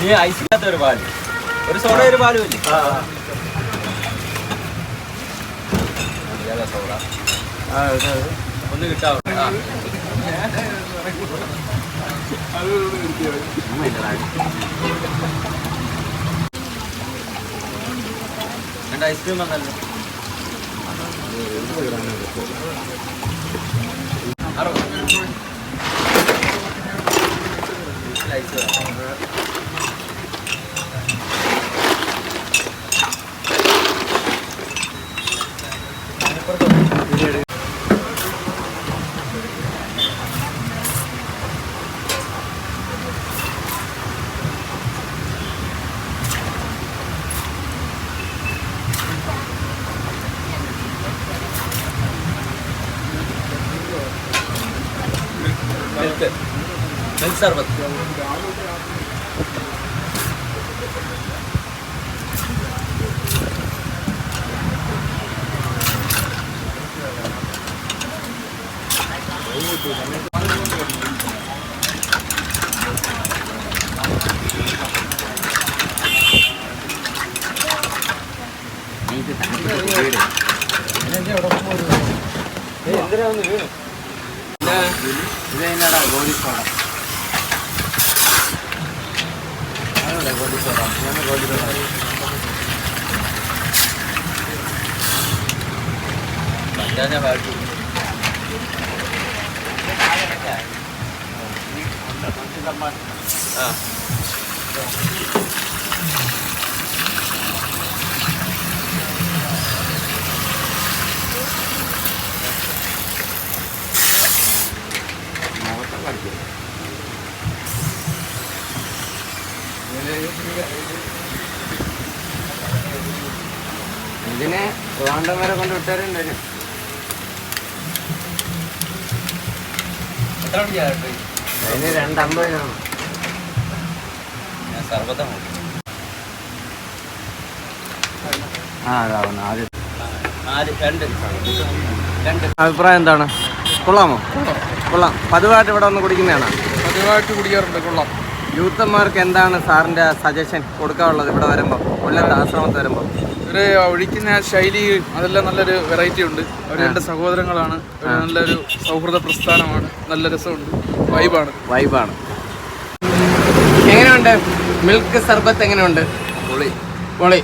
നീ ഐസില്ലാത്ത ഒരു പാൽ. ഒരു സോഡ ഒരു പാലും ഇല്ല? സോഡ. ഒന്ന് രണ്ട് ഐസ്ക്രീം വന്നല്ലോ. I don't know. Milk milk சர்பத் எந்திரா வந்து வீடு ಹಾಕಿದ್ದೀವಿ ಇದೇನಾರ ಗೋಧಿ ಸೋಡಾ ಅದೇ ಗೋಧಿ ಸೋಡಾ ಏನು ಗೋಧಿ ಸೋಡಾ ಮಧ್ಯಾಹ್ನ ಬಾಕಿ ಹಾಂ അടിക്കും ഇതിനെ വേണ്ട വരെ കൊണ്ട് വിട്ടാരുണ്ടായിരുന്നു അതിന് രണ്ടമ്പതിനാണ് ഞാൻ ആ അതാവുന്നു ആദ്യം. അഭിപ്രായം എന്താണ്? കൊള്ളാമോ? കൊള്ളാം. പതിവായിട്ട് ഇവിടെ വന്ന് കുടിക്കുന്നതാണ് പതിവായിട്ട് കുടിക്കാറുണ്ട്. കൊള്ളാം. യൂത്തന്മാർക്ക് എന്താണ് സാറിന്റെ സജഷൻ കൊടുക്കാനുള്ളത് ഇവിടെ വരുമ്പോൾ കൊല്ലത്ത് ആശ്രമത്ത് വരുമ്പോൾ ഇവർ ഒഴിക്കുന്ന ആ ശൈലി അതെല്ലാം നല്ലൊരു വെറൈറ്റി ഉണ്ട്. അവർ രണ്ട് സഹോദരങ്ങളാണ്. നല്ലൊരു സൗഹൃദ പ്രസ്ഥാനമാണ്. നല്ല രസമുണ്ട്. വൈബാണ്. വൈബാണ്. എങ്ങനെയുണ്ട്? മിൽക്ക് സർബത്ത് എങ്ങനെയുണ്ട്? പൊളി. പൊളി.